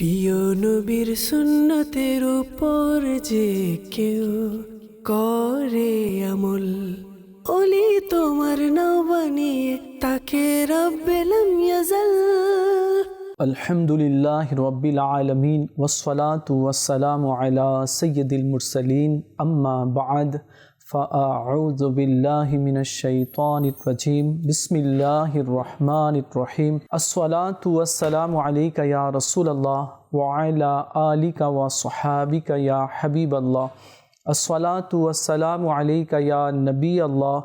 প্রিয় নবীর সুন্নতের উপর যে কেউ করে আমল, অলি তোমার নাও তাকে রব্বেলাম ইয়াজাল। আলহামদুলিল্লাহ রব্বিল আলমিন ওসলাত ওয়াসালাম আলা সৈয়দুল মুরসালিন, আম্মা বাদ। فأعوذ بالله من الشيطان الرجيم بسم الله الرحمن الرحيم الصلاة والسلام عليك يا رسول الله وعلى آلك وصحابك يا حبيب الله الصلاة والسلام عليك يا نبي الله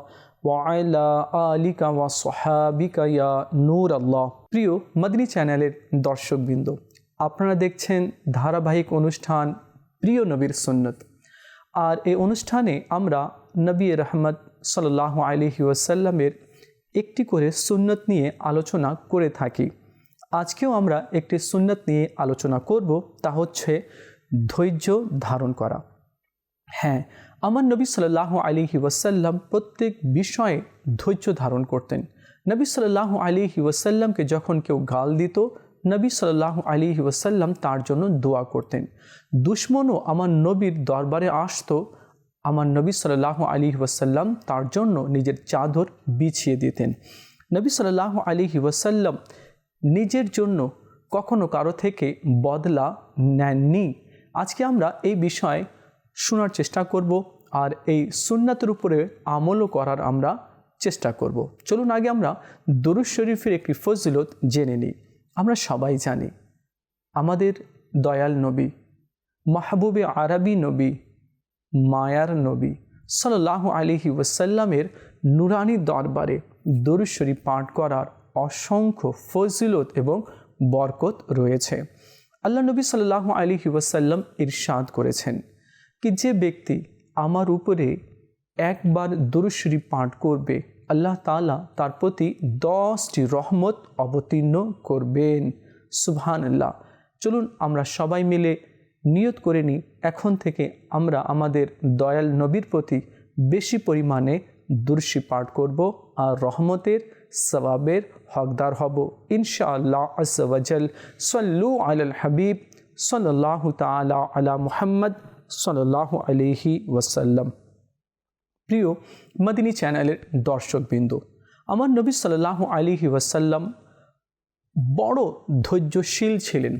ওয়াইলা আলিকা ওয়া সোহাবিকা ইয়া নূর আল্লাহ প্রিয় মদনী চ্যানেলের দর্শকবৃন্দ আপনারা দেখছেন ধারাবাহিক অনুষ্ঠান প্রিয় নবীর সুন্নত আর এই অনুষ্ঠানে আমরা নবী রহমত সাল্লাহ আলহি ওয়াসাল্লামের একটি করে সুন্নত নিয়ে আলোচনা করে থাকি। আজকেও আমরা একটি সুন্নত নিয়ে আলোচনা করব, তা হচ্ছে ধৈর্য ধারণ করা। হ্যাঁ আমার নবী সাল্লাহ আলিহি ওয়াসাল্লাম প্রত্যেক বিষয়ে ধৈর্য ধারণ করতেন। নবী সাল্লাহ আলিহি ওয়াসাল্লামকে যখন কেউ গাল দিত নবী সাল্লাহ আলী ওয়াসাল্লাম তার জন্য দোয়া করতেন। দুশ্মনও আমার নবীর দরবারে আসতো, আমার নবী সাল্লাহ আলী ওয়াসাল্লাম তার জন্য নিজের চাদর বিছিয়ে দিতেন। নবী সাল্লাহ আলী ওয়াসাল্লাম নিজের জন্য কখনো কারও থেকে বদলা নেননি। আজকে আমরা এই বিষয়ে শোনার চেষ্টা করব আর এই সুন্নাতের উপরে আমলও করার আমরা চেষ্টা করব। চলুন আগে আমরা দরুদ শরীফের একটি ফজিলত জেনে নিই। আমরা সবাই জানি, আমাদের দয়াল নবী, মাহবুবে আরবি নবী, মায়ার নবী সাল্লাহ আলিহি ওয়াসাল্লামের নুরানি দরবারে দরুদ শরীফ পাঠ করার অসংখ্য ফজিলত এবং বরকত রয়েছে। আল্লাহ নবী সাল্লাহ আলিহি ওয়াসাল্লাম ইরশাদ করেছেন কি যে ব্যক্তি আমার উপরে একবার দরুশরী পাঠ করবে আল্লাহ তালা তার প্রতি দশটি রহমত অবতীর্ণ করবেন। সুবহান আল্লাহ চলুন আমরা সবাই মিলে নিয়ত করে নিই, এখন থেকে আমরা আমাদের দয়াল নবীর প্রতি বেশি পরিমাণে দুরশি পাঠ করব আর রহমতের সবাবের হকদার হব। ইনশাআল্লাহ আজল সল্লু আল হাবিব সাল্লাহ তালা আলা মুহাম্মদ সাল্লাহ আলিহি ওয়াসাল্লাম। প্রিয় মদিনী চ্যানেলের দর্শকবৃন্দ, আমার নবী সাল্লাহ আলী ওয়াসাল্লাম বড় ধৈর্যশীল ছিলেন।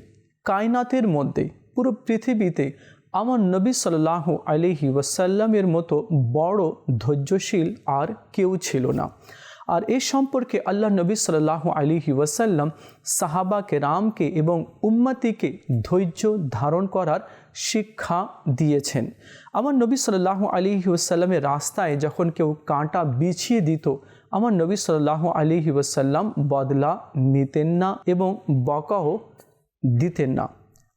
কায়নাতের মধ্যে পুরো পৃথিবীতে আমার নবী সাল্লাহ আলিহি ওয়াসাল্লামের মতো বড় ধৈর্যশীল আর কেউ ছিল না। আর এ সম্পর্কে আল্লাহ নবী সাল্লাহ আলিহি ওয়াসাল্লাম সাহাবাকে, রামকে এবং উম্মতিকে ধৈর্য ধারণ করার শিক্ষা দিয়েছেন। আমার নবী সাল্লাহ আলিহি ওয়াসাল্লামের রাস্তায় যখন কেউ কাঁটা বিছিয়ে দিত, আমার নবী সাল্লাহ আলিহি ওয়াসাল্লাম বদলা নিতেন না এবং বকাও দিতেন না।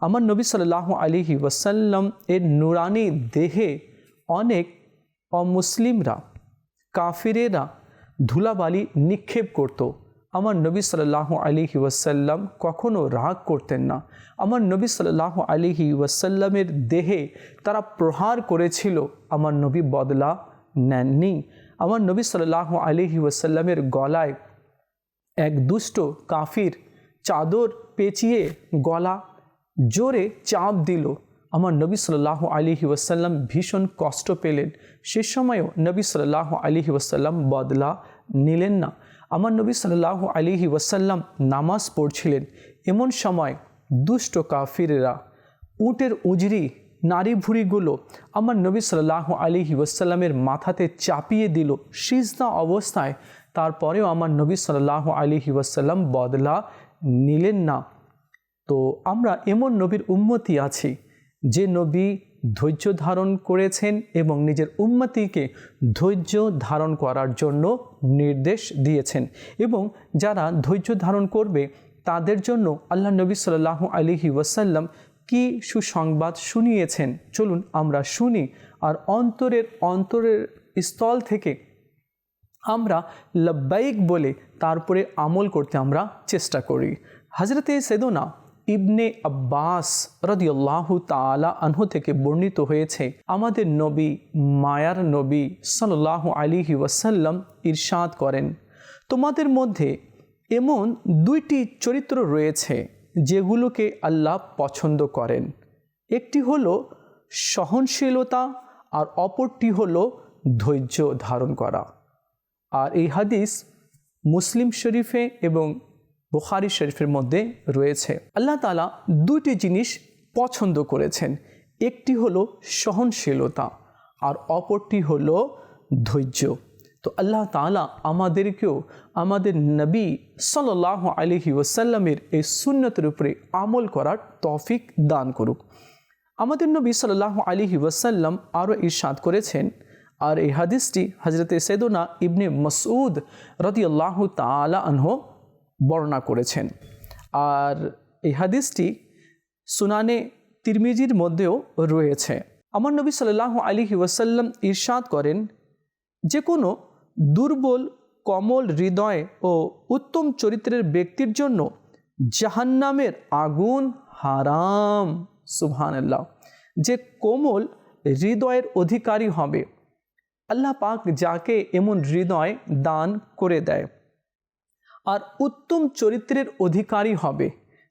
আমার নবী সাল্লাহ আলিহি ওয়াসাল্লাম এর নুরানি দেহে অনেক অমুসলিমরা, কাফিরেরা ধুলাবালি নিক্ষেপ করত। আমার নবী সাল্লাহ আলিহি ওয়াসাল্লাম কখনও রাগ করতেন না। আমার নবী সাল্লাহ আলিহি ওয়াসাল্লামের দেহে তারা প্রহার করেছিল, আমার নবী বদলা নেননি। আমার নবী সাল্লাহ আলিহি ওয়াসাল্লামের গলায় এক দুষ্ট কাফির চাদর পেঁচিয়ে গলা জোরে চাপ দিল। আমার নবী সাল্লাহ আলিহি ওয়াসাল্লাম ভীষণ কষ্ট পেলেন। সে সময়ও নবী সাল্লাহ আলিহি ওয়াসাল্লাম বদলা নিলেন না। আমার নবী সাল্লাহ আলিহি ওয়াসাল্লাম নামাজ পড়ছিলেন। এমন সময় দুষ্ট কাফিরেরা, উটের উজরি, নারী ভুড়িগুলো আমার নবী সাল্লাহ আলিহি ওয়াসাল্লামের মাথাতে চাপিয়ে দিল। সিজদা অবস্থায় তারপরেও আমার নবী সাল্লাহ আলিহি ওয়াসাল্লাম বদলা নিলেন না। তো আমরা এমন নবীর উন্মতি আছি যে নবী ধৈর্য ধারণ করেছেন এবং নিজের উন্মতিকে ধৈর্য ধারণ করার জন্য নির্দেশ দিয়েছেন এবং যারা ধৈর্য ধারণ করবে, তাদের জন্য আল্লাহ নবী সাল্লাহ আলিহি ওয়াসাল্লাম কি সুসংবাদ শুনিয়েছেন? চলুন আমরা শুনি আর অন্তরের অন্তরের স্থল থেকে আমরা লব্বাইক বলে তারপরে আমল করতে আমরা চেষ্টা করি। হাজরতে সেদোনা ইবনে আব্বাস রদিয়াল্লাহু তালা আনহু থেকে বর্ণিত হয়েছে, আমাদের নবী মায়ার নবী সাল্লাহ আলিহি ওয়াসাল্লাম ইরশাদ করেন। তোমাদের মধ্যে এমন দুইটি চরিত্র রয়েছে যেগুলোকে আল্লাহ পছন্দ করেন। একটি হলো সহনশীলতা আর অপরটি হলো ধৈর্য ধারণ করা। আর এই হাদিস মুসলিম শরীফে এবং বুখারি শরীফের মধ্যে রয়েছে। আল্লাহ তালা দুটি জিনিস পছন্দ করেছেন। একটি হলো সহনশীলতা, আর অপরটি হলো ধৈর্য। তো আল্লাহ তালা আমাদেরকেও আমাদের নবী সাল্লাহ আলহি ওসাল্লামের এই সুন্নতের উপরে আমল করার তফিক দান করুক। আমাদের নবী সাল্লাহ আলহি ওয়াসাল্লাম আরও ইরশাদ করেছেন, আর এই হাদিসটি হজরতে সেদোনা ইবনে মসউদ রতি আল্লাহ তালা আনহ বর্ণনা করেছেন। আর এই হাদিসটি সুনানে তিরমিজির মধ্যেও রয়েছে। আমার নবী সাল্লাহ আলী ওয়াসাল্লাম ইরশাদ করেন, যে কোনো দুর্বল, কমল হৃদয় ও উত্তম চরিত্রের ব্যক্তির জন্য জাহান্নামের আগুন হারাম। সুবহানাল্লাহ। যে কোমল হৃদয়ের অধিকারী হবে। আল্লাহ পাক যাকে এমন হৃদয় দান করে দেয়। আর উত্তম চরিত্রের অধিকারী হবে।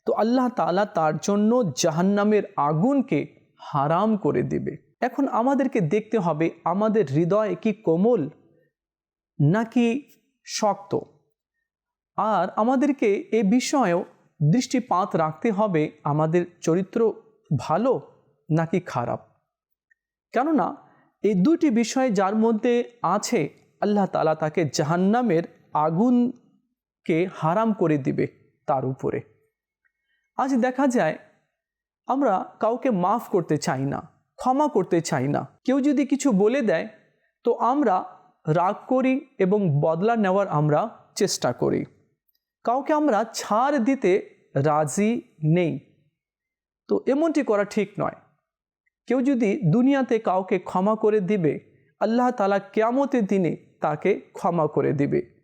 তো আল্লাহ তালা তার জন্য জাহান্নামের আগুনকে হারাম করে দেবে। এখন আমাদেরকে দেখতে হবে আমাদের হৃদয় কি কোমল নাকি শক্ত। আর আমাদেরকে এ বিষয়েও দৃষ্টিপাত রাখতে হবে আমাদের চরিত্র ভালো নাকি খারাপ। কেননা এই দুটি বিষয় যার মধ্যে আছে, আল্লাহ তালা তাকে জাহান্নামের আগুনকে হারাম করে দিবে তার উপরে। আজ দেখা যায়, আমরা কাউকে মাফ করতে চাই না, ক্ষমা করতে চাই না। কেউ যদি কিছু বলে দেয়, তো আমরা রাগ করি এবং বদলা নেওয়ার আমরা চেষ্টা করি। কাউকে আমরা ছাড় দিতে রাজি নেই। তো এমনটি করা ঠিক নয়। কেউ যদি দুনিয়াতে কাউকে ক্ষমা করে দিবে, আল্লাহ তালা কেয়ামতের দিনে তাকে ক্ষমা করে দিবে।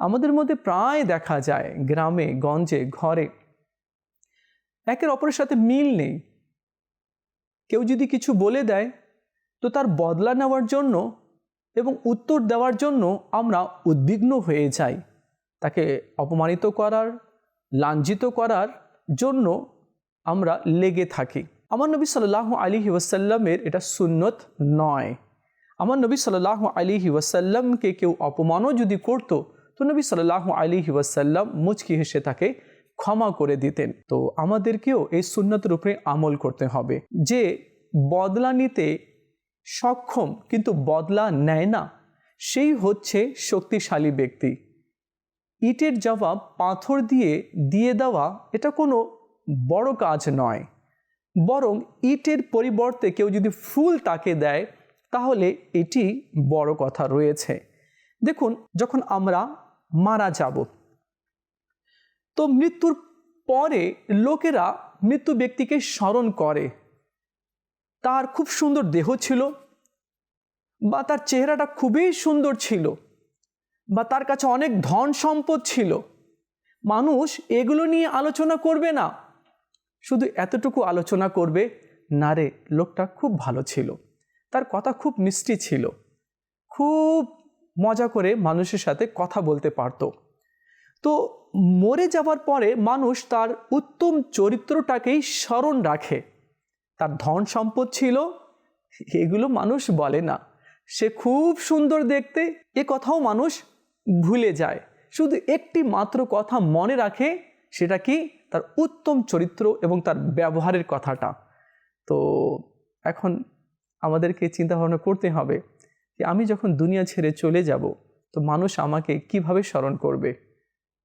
আমাদের মধ্যে প্রায় দেখা যায় গ্রামে, গঞ্জে, ঘরে একের অপরের সাথে মিল নেই। কেউ যদি কিছু বলে দেয়, তো তার বদলা নেওয়ার জন্য এবং উত্তর দেওয়ার জন্য আমরা উদ্বিগ্ন হয়ে যাই। তাকে অপমানিত করার, লাঞ্ছিত করার জন্য আমরা লেগে থাকি। আমার নবী সাল্লাহ আলী ওয়াসাল্লামের এটা সুন্নত নয়। আমার নবী সাল্লাহ আলী ওয়াসাল্লামকে কেউ অপমানও যদি করতো তো নবী সাল্লাহ আলী ওয়াসাল্লাম মুচকি হেসে তাকে ক্ষমা করে দিতেন। তো আমাদেরকেও এই সুন্নতের উপরে আমল করতে হবে। যে বদলা নিতে সক্ষম কিন্তু বদলা নেয় না, সেই হচ্ছে শক্তিশালী ব্যক্তি। ইটের জবাব পাথর দিয়ে দিয়ে দেওয়া এটা কোনো বড় কাজ নয়। বরং ইটের পরিবর্তে কেউ যদি ফুল তাকে দেয়, তাহলে এটি বড় কথা রয়েছে। দেখুন, যখন আমরা মারা যাব। তো মৃত্যুর পরে লোকেরা মৃত্যু ব্যক্তিকে স্মরণ করে। তার খুব সুন্দর দেহ ছিল বা তার চেহারাটা খুবই সুন্দর ছিল বা তার কাছে অনেক ধন সম্পদ ছিল। মানুষ এগুলো নিয়ে আলোচনা করবে না। শুধু এতটুকু আলোচনা করবে, না রে, লোকটা খুব ভালো ছিল। তার কথা খুব মিষ্টি ছিল। খুব মজা করে মানুষের সাথে কথা বলতে পারত। তো মরে যাওয়ার পরে মানুষ তার উত্তম চরিত্রটাকেই স্মরণ রাখে। তার ধন সম্পদ ছিল, এগুলো মানুষ বলে না। সে খুব সুন্দর দেখতে, এ কথাও মানুষ ভুলে যায়। শুধু একটি মাত্র কথা মনে রাখে, সেটা কি? তার উত্তম চরিত্র এবং তার ব্যবহারের কথাটা। তো এখন আমাদেরকে চিন্তা ভাবনা করতে হবে। যে আমি যখন দুনিয়া ছেড়ে চলে যাব, তো মানুষ আমাকে কীভাবে স্মরণ করবে?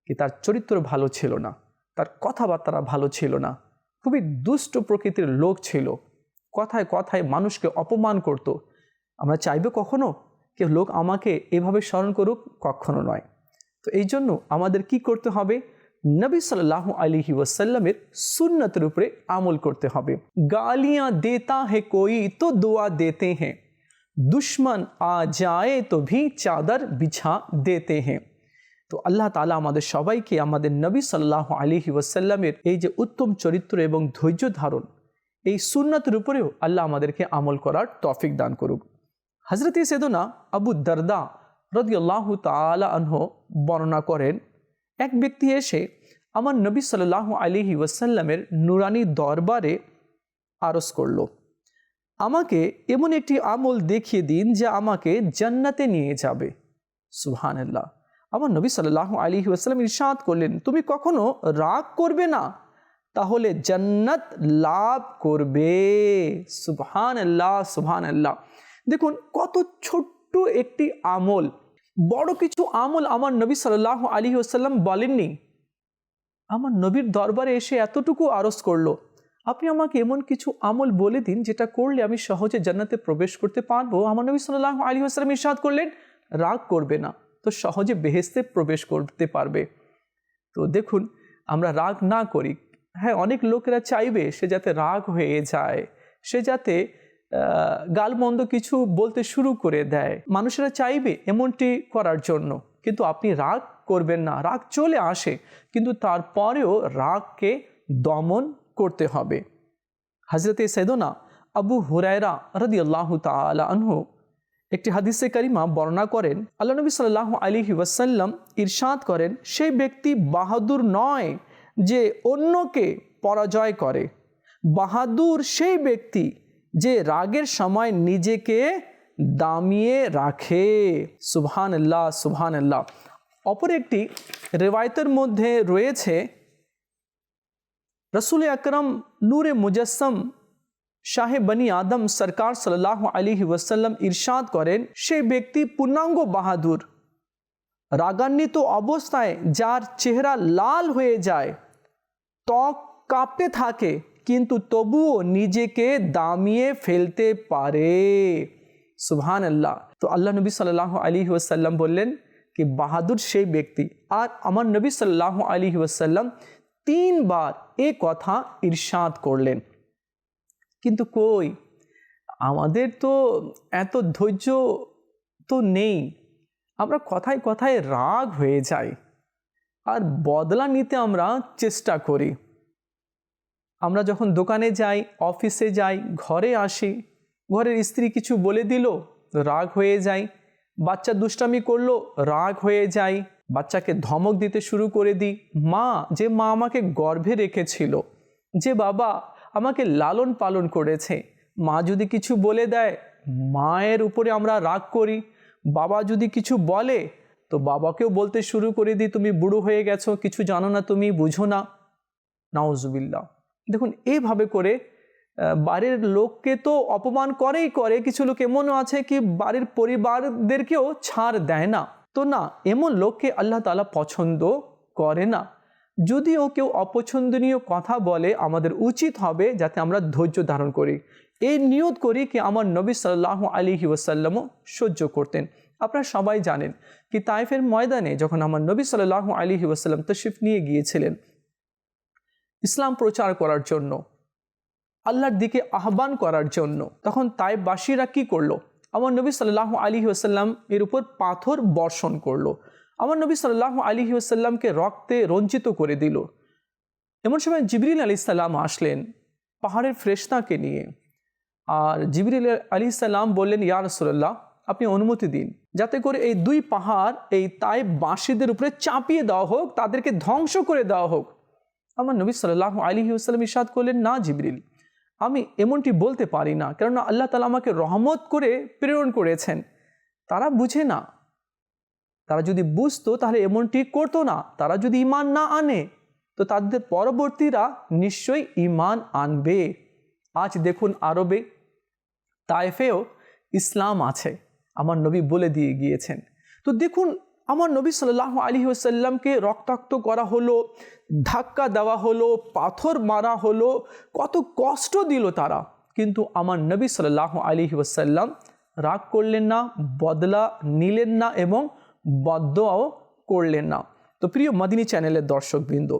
কি তার চরিত্র ভালো ছিল না? তার কথাবার্তা ভালো ছিল না? খুবই দুষ্ট প্রকৃতির লোক ছিল। কথায় কথায় মানুষকে অপমান করত। আমরা চাইবে কখনো? কেউ লোক আমাকে এভাবে স্মরণ করুক? কখনো নয়। তো এই জন্য আমাদের কি করতে হবে? নবী সাল্লাহ আলহি ওয়াসাল্লামের সুন্নতের উপরে আমল করতে হবে। গালিয়াঁ দেতা হে কোই, তো দোয়া দেতে हैं দুশ্মন আ যায় তো ভি চাদর বিছা দেতে হ্যাঁ তো আল্লাহ তালা আমাদের সবাইকে আমাদের নবী সাল্লাহ আলিহি ওয়াসাল্লামের এই যে উত্তম চরিত্র এবং ধৈর্য ধারণ, এই সুন্নতের উপরেও আল্লাহ আমাদেরকে আমল করার তফিক দান করুক। হজরত সেদনা আবু দরদা রদিয়াল্লাহ তালা আনহ বর্ণনা করেন, এক ব্যক্তি এসে আমার নবী সাল্লাহ আলিহি ওয়াসাল্লামের নুরানি দরবারে আরজ করল। আমাকে এমন একটি আমল দেখিয়ে দিন যা আমাকে জান্নাতে নিয়ে যাবে। সুবহানাল্লাহ। আমার নবী সাল্লাহ আলী ওয়াসাল্লাম ইরশাদ করলেন, তুমি কখনো রাগ করবে না? তাহলে জান্নাত লাভ করবে। সুবহান আল্লাহ সুবহান আল্লাহ দেখুন, কত ছোট্ট একটি আমল, বড় কিছু আমল আমার নবী সাল্লাহ আলী ওসাল্লাম বলেননি। আমার নবীর দরবারে এসে এতটুকু আরজ করল। আপনি আমাকে এমন কিছু আমল বলে দিন যেটা করলে আমি সহজে জান্নাতে প্রবেশ করতে পারব। আমার নবী সাল্লাহ আলী আসসালাম ইরশাদ করলেন, রাগ করবে না। তো সহজে বেহেস্তে প্রবেশ করতে পারবে। তো দেখুন, আমরা রাগ না করি। হ্যাঁ অনেক লোকেরা চাইবে সে যাতে রাগ হয়ে যায়, সে যাতে গালমন্দ কিছু বলতে শুরু করে দেয়। মানুষেরা চাইবে এমনটি করার জন্য। কিন্তু আপনি রাগ করবেন না। রাগ চলে আসে, কিন্তু তারপরেও রাগকে দমন করতে হবে। হজরতে সৈদনা আবু হুরায়রা রদি আল্লাহ তালা আনহু একটি হাদিসে কারিমা বর্ণনা করেন, আল্লাহ নবী সাল্লাহ আলী ওয়াসাল্লাম ইরশাদ করেন, সেই ব্যক্তি বাহাদুর নয় যে অন্যকে পরাজয় করে। বাহাদুর সেই ব্যক্তি যে রাগের সময় নিজেকে দামিয়ে রাখে। সুবহান আল্লাহ সুবহান আল্লাহ অপর একটি রেওয়ায়তের মধ্যে রয়েছে রসুল আকরম নূর মুজস্সম শাহ বনি আদম সরকার সাল্লাহ আলী ওয়াসাল্লাম ইরশাদ করেন সেই ব্যক্তি পূর্ণাঙ্গ বাহাদুর রাগান্বিত অবস্থায় যার চেহারা লাল হয়ে যায় ত্বক কাঁপতে থাকে কিন্তু তবুও নিজেকে দামিয়ে ফেলতে পারে সুবহান আল্লাহ তো আল্লাহ নবী সাল্লাহ আলী ওয়াসাল্লাম বললেন কি বাহাদুর সেই ব্যক্তি আর আমার নবী সাল্লাহ আলী ওয়াসাল্লাম তিনবার এ কথা ইরশাদ করলেন। কিন্তু কই? আমাদের তো এত ধৈর্য তো নেই। আমরা কথায় কথায় রাগ হয়ে যাই। আর বদলা নিতে আমরা চেষ্টা করি। আমরা যখন দোকানে যাই, অফিসে যাই, ঘরে আসি, ঘরের স্ত্রী কিছু বলে দিল, রাগ হয়ে যায় বাচ্চা দুষ্টামি করল, রাগ হয়ে যায় বাচ্চাকে ধমক দিতে শুরু করে দিই, মা, যে মা আমাকে গর্ভে রেখেছিল, যে বাবা আমাকে লালন পালন করেছে, মা যদি কিছু বলে দেয়, মায়ের উপরে আমরা রাগ করি, বাবা যদি কিছু বলে, তো বাবাকেও বলতে শুরু করে দিই, তুমি বুড়ো হয়ে গেছো, কিছু জানো না তুমি, বুঝো না। নাউজুবিল্লা দেখুন এইভাবে করে বাড়ির লোককে তো অপমান করেই করে, কিছু লোক এমনও আছে কি, বাড়ির পরিবারদেরকেও ছাড় দেয় না। তো না, এমন লোককে আল্লাহ তালা পছন্দ করে না। যদিও কেউ অপছন্দনীয় কথা বলে, আমাদের উচিত হবে যাতে আমরা ধৈর্য ধারণ করি। এই নিয়ত করি কি আমার নবী সাল্লাহ আলী ওয়াসাল্লামও সহ্য করতেন। আপনারা সবাই জানেন কি তাইফের ময়দানে যখন আমার নবী সাল্লাহ আলী ওয়াসাল্লাম তশরিফ নিয়ে গিয়েছিলেন, ইসলাম প্রচার করার জন্য, আল্লাহর দিকে আহ্বান করার জন্য, তখন তাইবাসীরা কি করল? আমার নবী সাল্লাহ আলী ওসাল্লাম এর উপর পাথর বর্ষণ করল। আমার নবী সাল্লাহ আলী ওসাল্লামকে রক্তে রঞ্জিত করে দিল। এমন সময় জিবরিল আলি সাল্লাম আসলেন পাহাড়ের ফ্রেশনাকে নিয়ে। আর জিবরিল আলী সাল্লাম বললেন, ইয়া রসোল্লাহ আপনি অনুমতি দিন। যাতে করে এই দুই পাহাড় এই তাই বাঁশিদের উপরে চাপিয়ে দেওয়া হোক, তাদেরকে ধ্বংস করে দেওয়া হোক। আমার নবী সাল্লাহ আলী ওসাল্লাম ইসাদ করলেন, না জিবরিল আমি এমনটি বলতে পারি না, কেননা আল্লাহ তালা আমাকে রহমত করে প্রেরণ করেছেন। তারা বুঝে না। তারা যদি বুঝতো, তাহলে এমনটি করতো না। তারা যদি ইমান না আনে, তো তাদের পরবর্তীরা নিশ্চয়ই ইমান আনবে। আজ দেখুন আরবে তাইফেও ইসলাম আছে, আমার নবী বলে দিয়ে গিয়েছেন। তো দেখুন আমার নবী সাল্লাহ আলী ওসাল্লামকে রক্তাক্ত করা হলো, ধাক্কা দেওয়া হলো, পাথর মারা হলো, কত কষ্ট দিল তারা। কিন্তু আমার নবী সাল্লাহ আলী ওসাল্লাম রাগ করলেন না, বদলা নিলেন না এবং বদও করলেন না। তো প্রিয় মদিনী চ্যানেলের দর্শকবৃন্দ,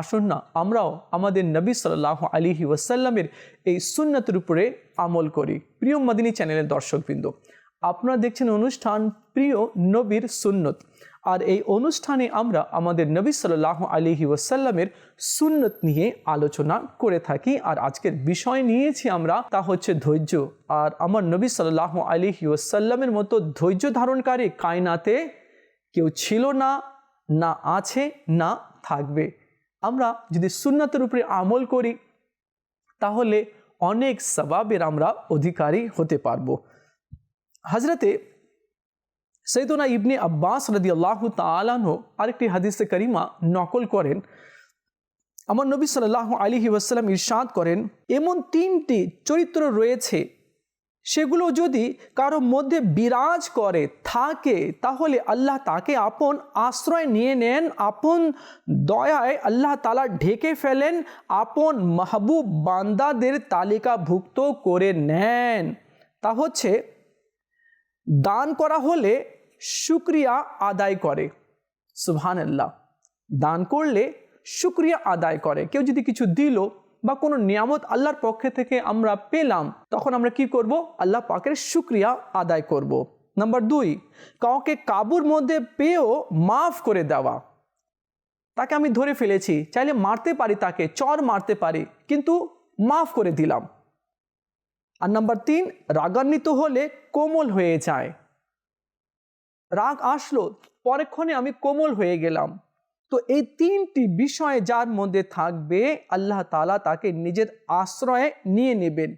আসুন না, আমরাও আমাদের নবী সাল্লাহ আলিহি ওয়াসাল্লামের এই সুন্নতের উপরে আমল করি। প্রিয় মদিনী চ্যানেলের দর্শকবৃন্দ আপনারা দেখছেন অনুষ্ঠান প্রিয় নবীর সুন্নত। আর এই অনুষ্ঠানে আমরা আমাদের নবী সাল্লাহ আলিহি ওয়াসাল্লামের সুন্নত নিয়ে আলোচনা করে থাকি। আর আজকের বিষয় নিয়েছি আমরা, তা হচ্ছে ধৈর্য। আর আমার নবী সাল্লাহ আলিহি ওয়াসাল্লামের মতো ধৈর্য ধারণকারী কায়নাতে কেউ ছিল না না আছে, না থাকবে। আমরা যদি সুন্নতের উপরে আমল করি, তাহলে অনেক সবাবের আমরা অধিকারী হতে পারব। হজরতে সৈদনা ইবনে আব্বাস রদি আল্লাহ তালাহ আরেকটি হাদিসে করিমা নকল করেন। আমার নবী সাল্লাহ আলিহি ওয়াসাল্লাম ইরশাদ করেন, এমন তিনটি চরিত্র রয়েছে, সেগুলো যদি কারও মধ্যে বিরাজ করে, থাকে, তাহলে আল্লাহ তাকে আপন আশ্রয় নিয়ে নেন, আপন দয়ায় আল্লাহ তালা ঢেকে ফেলেন, আপন মাহবুব বান্দাদের তালিকাভুক্ত করে নেন। তা হচ্ছে দান করা হলে শুক্রিয়া আদায় করে। সুবহান আল্লাহ দান করলে শুক্রিয়া আদায় করে। কেউ যদি কিছু দিল বা কোনো নিয়ামত আল্লাহর পক্ষে থেকে আমরা পেলাম, তখন আমরা কি করব? আল্লাহ পাকের শুক্রিয়া আদায় করব। নাম্বার দুই, কাউকে কাবুর মধ্যে পেয়েও মাফ করে দেওয়া। তাকে আমি ধরে ফেলেছি, চাইলে মারতে পারি তাকে, চর মারতে পারি, কিন্তু মাফ করে দিলাম। আর নাম্বার তিন, রাগান্বিত হলে কোমল হয়ে যায়। রাগ আসলো, পরেক্ষণে আমি কোমল হয়ে গেলাম। তো এই তিনটি বিষয় যার মধ্যে থাকবে, আল্লাহ তালা তাকে নিজের আশ্রয়ে নিয়ে নেবেন।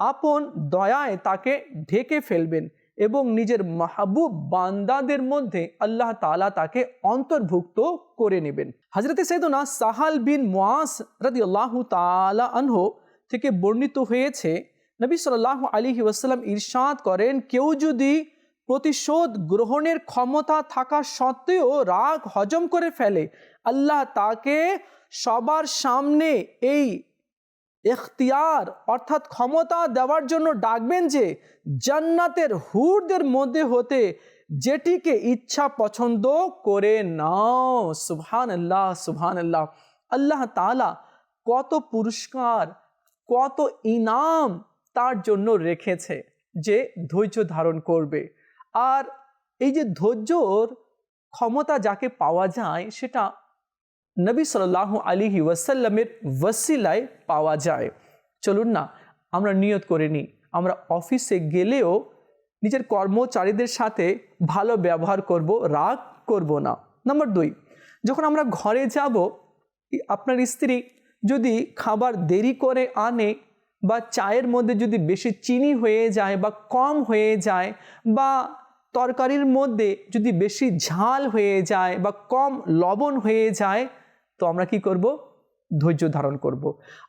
আপন দয়ায় তাকে ঢেকে ফেলবেন এবং নিজের মাহবুব বান্দাদের মধ্যে আল্লাহ তালা তাকে অন্তর্ভুক্ত করে নেবেন। হজরতে সৈদনা সাহাল বিন মোয়াস রদি আল্লাহ তালা আনহ থেকে বর্ণিত হয়েছে নবী সাল্লাহ আলী ওয়াসাল্লাম ইরশাদ করেন, কেউ যদি প্রতিশোধ গ্রহণের ক্ষমতা থাকা সত্ত্বেও রাগ হজম করে ফেলে, আল্লাহ তাকে সবার সামনে এই এখতিয়ার অর্থাৎ ক্ষমতা দেওয়ার জন্য ডাকবেন যে, জান্নাতের হুরদের মধ্যে হতে যেটিকে ইচ্ছা পছন্দ করে নাও। সুবহান আল্লাহ সুবহান আল্লাহ আল্লাহ তালা কত পুরস্কার, কত ইনাম তার জন্য রেখেছে যে ধৈর্য ধারণ করবে। আর এই যে ধৈর্যর ক্ষমতা যাকে পাওয়া যায়, সেটা নবী সাল্লাহ আলিহি ওয়াসাল্লামের ওয়াসিলায় পাওয়া যায়। চলুন না, আমরা নিয়ত করে নিই। আমরা অফিসে গেলেও নিজের কর্মচারীদের সাথে ভালো ব্যবহার করব, রাগ করব না। নম্বর দুই, যখন আমরা ঘরে যাব, আপনার স্ত্রী যদি খাবার দেরি করে আনে বা চায়ের মধ্যে যদি বেশি চিনি হয়ে যায় বা কম হয়ে যায় বা তরকারির মধ্যে যদি বেশি ঝাল হয়ে যায় বা কম লবণ হয়ে যায়, তো আমরা কি করব? ধৈর্য ধারণ করব।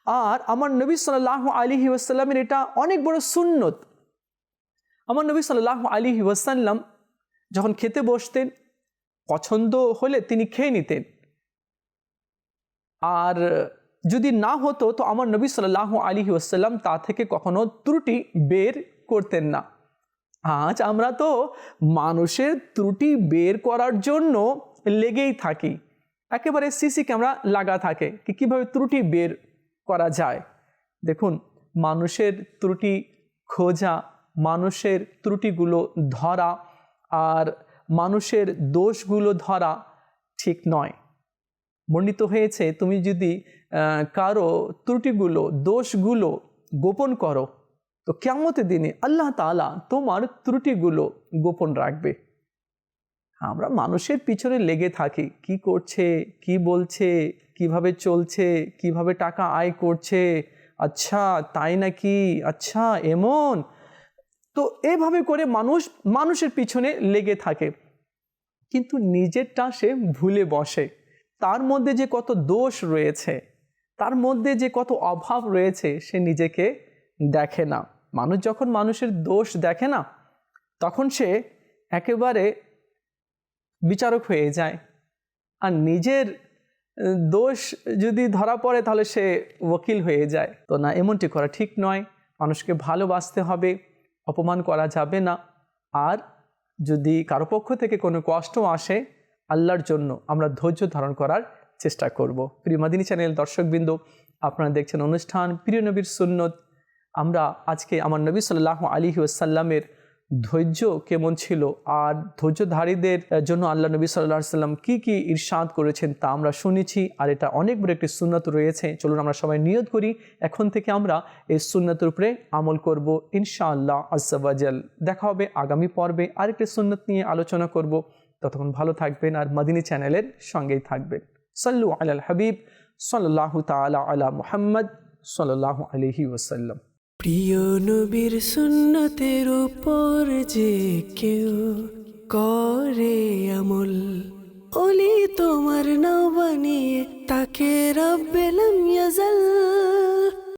আর আমার নবী সাল্লাহ আলী ওয়াসাল্লামের এটা অনেক বড় সুন্নত। আমার নবী সাল্লাহ আলী ওয়াসাল্লাম যখন খেতে বসতেন, পছন্দ হলে তিনি খেয়ে নিতেন। আর যদি না হতো, তো আমার নবী সাল্লাহ আলী ওসাল্লাম তা থেকে কখনো ত্রুটি বের করতেন না। আজ আমরা তো মানুষের ত্রুটি বের করার জন্য লেগেই থাকি। একেবারে সিসি ক্যামেরা লাগা থাকে কি কীভাবে ত্রুটি বের করা যায়। দেখুন, মানুষের ত্রুটি খোঁজা, মানুষের ত্রুটিগুলো ধরা আর মানুষের দোষগুলো ধরা ঠিক নয়। বর্ণিত হয়েছে, তুমি যদি কারও ত্রুটিগুলো, দোষগুলো গোপন করো। তো কেমতের দিনে আল্লাহ তালা তোমার ত্রুটিগুলো গোপন রাখবে। আমরা মানুষের পিছনে লেগে থাকি। কি করছে, কি বলছে, কীভাবে চলছে, কীভাবে টাকা আয় করছে আচ্ছা তাই নাকি আচ্ছা এমন। তো এভাবে করে মানুষ, মানুষের পিছনে লেগে থাকে। কিন্তু নিজেরটা সে ভুলে বসে। তার মধ্যে যে কত দোষ রয়েছে তার মধ্যে যে কত অভাব রয়েছে সে নিজেকে দেখে না। মানুষ যখন মানুষের দোষ দেখে না, তখন সে একেবারে বিচারক হয়ে যায়। আর নিজের দোষ যদি ধরা পড়ে তাহলে সে ওকিল হয়ে যায়। তো না, এমনটি করা ঠিক নয়। মানুষকে ভালোবাসতে হবে, অপমান করা যাবে না। আর যদি কারও পক্ষ থেকে কোনো কষ্ট আসে, আল্লাহর জন্য আমরা ধৈর্য ধারণ করার চেষ্টা করব। প্রিয় মাদিনী চ্যানেল দর্শকবৃন্দ, আপনারা দেখছেন অনুষ্ঠান প্রিয় নবীর সুন্নত। আমরা আজকে আমার নবী সাল্লাহ আলী ওসাল্লামের ধৈর্য কেমন ছিল আর ধৈর্যধারীদের জন্য আল্লাহ নবী সাল্লাহ সাল্লাম কী কী ইরশাদ করেছেন তা আমরা শুনেছি আর এটা অনেক বড় একটি সুন্নত রয়েছে। চলুন আমরা সবাই নিয়ত করি, এখন থেকে আমরা এই সুন্নতের উপরে আমল করব ইনশাআল্লাহ আসাবাজাল দেখা হবে আগামী পর্বে আরেকটি সুন্নত নিয়ে আলোচনা করব। ততক্ষণ ভালো থাকবেন আর মাদিনী চ্যানেলের সঙ্গেই থাকবেন। সাল্লু আলাল হাবিব সাল্লাল্লাহু তালা আলা মুহাম্মদ সাল্লাহ আলহি ওসাল্লাম প্রিয় নবীর সুন্নতের উপর যে কেউ করে আমল ওলি তোমার নাও তাকে রব্বেলাম ইয়াজাল।